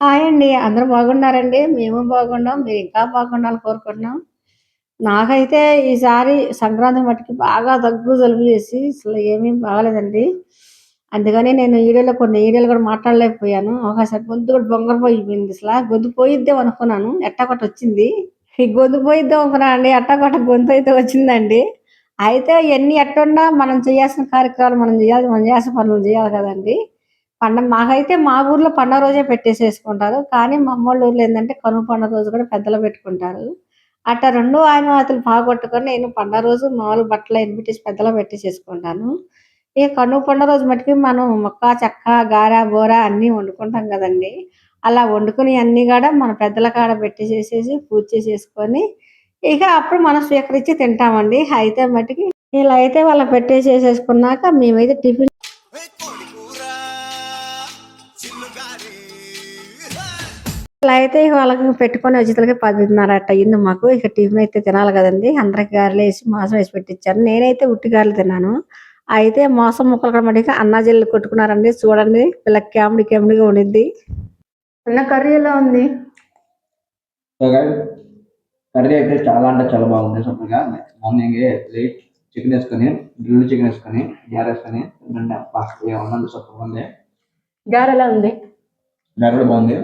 Hi అండి. అందరూ బాగున్నారండి? మేము బాగున్నాం. మీరు ఇంకా బాగుండాలని కోరుకుంటున్నాం. నాకైతే ఈసారి సంక్రాంతి మట్టుకి బాగా దగ్గు, జలుబు చేసి అసలు ఏమీ బాగాలేదండి. అందుకని నేను వీడియోలో కొన్ని వీడియోలు కూడా మాట్లాడలేకపోయాను. ఒకసారి గొంతు కూడా బొంగరపోయిపోయింది అసలు గొంతు పోయిద్దాం అనుకున్నాను. ఎట్టాగొట్ట వచ్చింది. ఈ గొంతు పోయిద్దాం అనుకున్నాను అండి. ఎట్టాగొట్ట గొంతు అయితే వచ్చిందండి. అయితే ఎన్ని ఎట్టున్నా మనం చేయాల్సిన కార్యక్రమాలు మనం చేయాలి. మనం చేయాల్సిన పనులు చేయాలి కదండీ! పండగ మాకైతే మా ఊర్లో పండగ రోజే పెట్టేసేసుకుంటారు. కానీ మా అమ్మోళ్ళ ఊర్లో ఏంటంటే కనుమ పండుగ రోజు కూడా పెద్దలు పెట్టుకుంటారు. అట్టా 2 ఆనవాయితీలు పోగొట్టుకొని నేను పండగ రోజు మామూలు బట్టలు ఎన్ని పెట్టేసి పెద్దలో పెట్టేసేసుకుంటాను. ఇక కనుమ పండుగ రోజు మట్టుకు మనం ముక్క, చెక్క, గార, బోర అన్నీ వండుకుంటాం కదండీ! అలా వండుకుని అన్నీ కూడా మన పెద్దల కాడ పెట్టేసేసేసి పూజ చేసేసుకొని ఇక అప్పుడు మనం స్వీకరించి తింటామండి. అయితే మటుకి ఇలా అయితే వాళ్ళకి పెట్టేసేసేసుకున్నాక మేమైతే టిఫిన్ ఇలా అయితే ఇక వాళ్ళకి పెట్టుకొని వచ్చేసరికి 10:30 అట్ట అయింది మాకు. ఇక టిఫిన్ అయితే తినాలి కదండీ! అందరికి గారెలేసి మాంసం వేసి పెట్టిచ్చాను. నేనైతే ఉట్టి గారెలు తిన్నాను. అయితే మాంసం ముక్కలు కూడా మటుకు అన్నా చెల్లెలు కొట్టుకున్నారండి. చూడండి వీళ్ళకి కామెడీ కామెడీగా ఉండిద్ది. అన్న కర్రీ ఎలా ఉంది? కర్రీ అయితే చాలా అంటే చాలా బాగుంది సూపర్గా మార్నింగ్ లేట్ చికెన్ వేసుకొని గ్రిల్ చికెన్ వేసుకొని గ్యార్ వేసుకొని తినండి అబ్బా ఏమన్నది సూపర్ ఉంది గారె ఎలా ఉంది? కూడా బాగుంది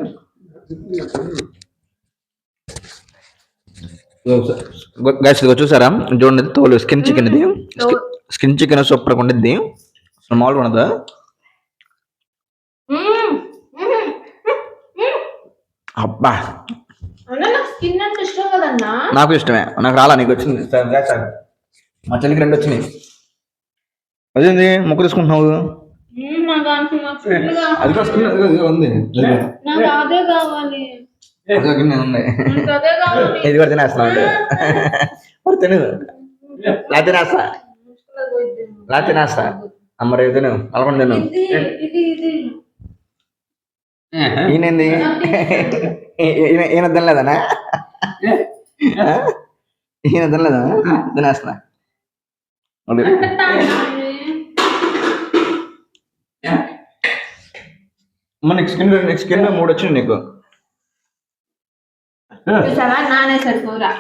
గైస్ ఇదిగో చూసారా? చూడండి తోలు స్కిన్ చికెన్ ఇది. స్కిన్ చికెన్ సూపర్గా ఉండిద్ది. అసలు మామూలుగా ఉండదు? అబ్బా. నాకు స్కిన్ అంటే ఇష్టం కదన్నా. నాకు ఇష్టమే. నాకు రాలా నీకు వచ్చింది. మా చెల్లికి రెండు వచ్చినాయి. అదేంది? ముక్కు తీసుకుంటున్నావు నాకు అంత నాకు full గా అది కూడా అది ఉంది. నాకు అదే కావాలి. అది ఒక ఉంది. ఇది కూడా తినేస్తున్నావు మరి తిను. లా తినేస్తా. లా తినేస్తా. అమ్మ రేపు తిను. అలకుండా తిను. ఇది ఇది ఇది. ఈయనంది? ఈయన తినలేదనా? ఈయన తినలేదా తినేస్తున్నా ఉండు. అమ్మ నీకు స్కిన్ నీకు స్కిన్ మూడు వచ్చింది నీకు. చూసావా? నానే సరిపోరా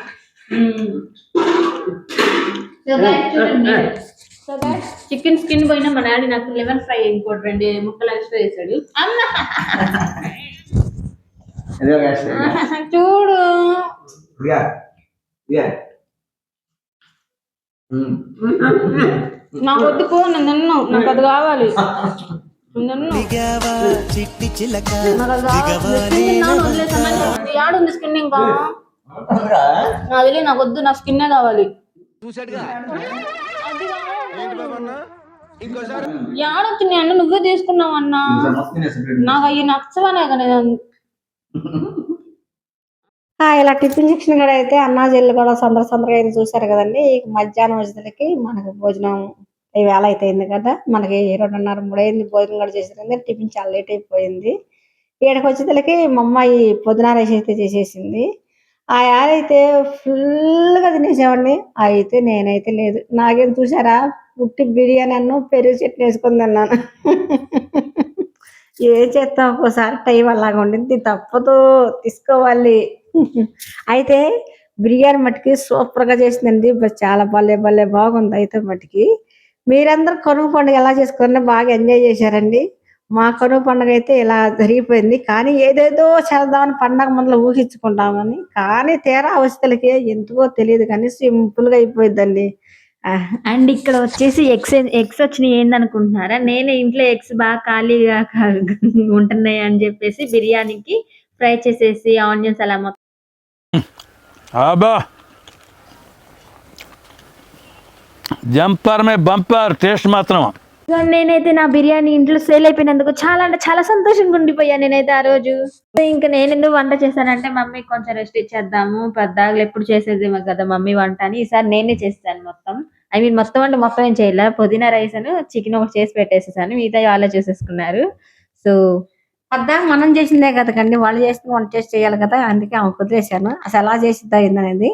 చికెన్ స్కిన్ పోయినా మా డాడీ నాకు లెమన్ ఫ్రై ఇంకోటి రెండు ముక్కలు ఎక్స్ట్రా guys. చూడు. నాకు వద్దు పో నేను తిన్ను. నాకు అది కావాలి. యాడుంది స్కిన్ ఇంకా? తెలియదు నాకు వద్దు నా స్కిన్నే కావాలి. యాడొచ్చింది అన్న నువ్వే తీసుకున్నావు అన్నా. నాకు అవి నచ్చవనే కదా ఇలా టిఫిన్ సెక్షన్ కూడా అయితే అన్నా చెల్లి కూడా సందర సందరగా అయితే చూసారు కదండి మధ్యాహ్నం వచ్చేసరికి మనకు భోజనం ఈ వేళ అయితే కదా మనకి రెండున్నర మూడు అయింది భోజనం కూడా చేసేది టిఫిన్ చాలా లేట్ అయిపోయింది. ఈడకి వచ్చేసరికి మా అమ్మాయి పొద్దున రైస్ అయితే చేసేసింది. ఆ యారైతే ఫుల్గా తినేసేవాడిని. అయితే నేనైతే లేదు. నాకేం చూసారా? పుట్టి బిర్యానీ అన్ను పెరుగు చట్నీ వేసుకుంది తిన్నాను. ఏం చేస్తాం? ఒక్కోసారి టైం అలాగ ఉండింది తప్పదు. తీసుకోవాలి. అయితే బిర్యానీ మట్టుకి సూపర్గా చేసిందండి. చాలా భలే భలే బాగుంది అయితే మట్టుకి. మీరందరూ కనుమ పండుగ ఎలా చేసుకుని బాగా ఎంజాయ్ చేశారండి. మా కనుమ పండుగ అయితే ఇలా జరిగిపోయింది. కానీ ఏదేదో చేద్దామని పండగ మొదలు ఊహించుకుంటామని. కానీ తీరా అవస్థలకి ఎందుకో తెలియదు. కానీ సింపుల్గా అయిపోయిందండి అండ్ ఇక్కడ వచ్చేసి ఎగ్స్ ఎగ్స్ వచ్చినాయి ఏందనుకుంటున్నారా? నేను ఇంట్లో ఎగ్స్ బాగా ఖాళీగా ఉంటున్నాయి అని చెప్పేసి బిర్యానీకి ఫ్రై చేసేసి ఆనియన్స్ అలా మొత్తం అబ్బా జంపర్ మే బంపర్ టేస్ట్ మాత్రం. నేనైతే నా బిర్యానీ ఇంట్లో సేల్ అయిపోయినందుకు చాలా అంటే చాలా సంతోషంగా ఉండిపోయాను నేనైతే ఆ రోజు. ఇంకా నేను ఎందుకు వంట చేశానంటే మమ్మీ కొంచెం రెస్ట్ ఇచ్చేద్దాము పెద్దలు ఎప్పుడు చేసేది కదా మమ్మీ వంట అని. ఈసారి నేనే చేస్తాను మొత్తం. ఐ మీన్ మొత్తం అంటే మొత్తం ఏం చేయలే. పుదీనా రైస్ అని చికెన్ ఒకటి చేసి పెట్టేసేసాను. మిగతా వాళ్ళే చేసేసుకున్నారు. సో పద్దాక మనం చేసిందే కదండి వాళ్ళు చేసిన వంట చేసి చేయాలి కదా. అందుకే ఆమె కుదిరేసాను అసలు ఎలా చేసిద్దా ఏందనేది.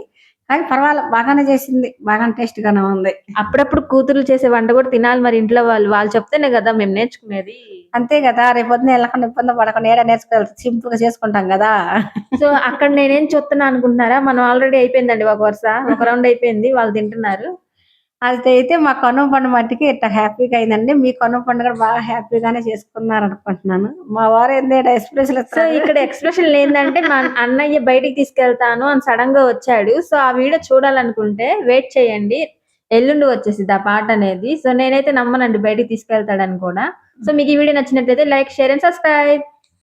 కానీ పర్వాలేదు బాగానే చేసింది బాగానే టేస్ట్ గానే ఉంది. అప్పుడప్పుడు కూతురు చేసే వంట కూడా తినాలి మరి ఇంట్లో వాళ్ళు. వాళ్ళు చెప్తేనే కదా మేము నేర్చుకునేది. అంతే కదా రేపు పొద్దున వెళ్ళకుండా ఇబ్బంది పడకుండా ఏడా నేర్చుకోవాలి? సింపుల్గా చేసుకుంటాం కదా. సో అక్కడ నేనేం చూస్తున్నా అనుకుంటున్నారా? మనం ఆల్రెడీ అయిపోయిందండి ఒక వరుస. ఒక రౌండ్ అయిపోయింది వాళ్ళు తింటున్నారు. అది అయితే మా కనుమ పండుగ మట్టికి ఇట్లా హ్యాపీగా అయిందండి. మీ కనుమ పండుగ బాగా హ్యాపీగానే చేసుకున్నారు అనుకుంటున్నాను మా వారు ఏంటంటే ఎక్స్ప్రెషన్ సో ఇక్కడ ఎక్స్ప్రెషన్ ఏంటంటే మా అన్నయ్య బయటికి తీసుకెళ్తాను అని సడన్గా వచ్చాడు. సో ఆ వీడియో చూడాలనుకుంటే వెయిట్ చేయండి. ఎల్లుండి వచ్చేసింది ఆ పాట అనేది. సో నేనైతే నమ్మనండి బయటికి తీసుకెళ్తాడని కూడా. సో మీకు ఈ వీడియో నచ్చినట్లయితే లైక్ షేర్ అండ్ సబ్స్క్రైబ్.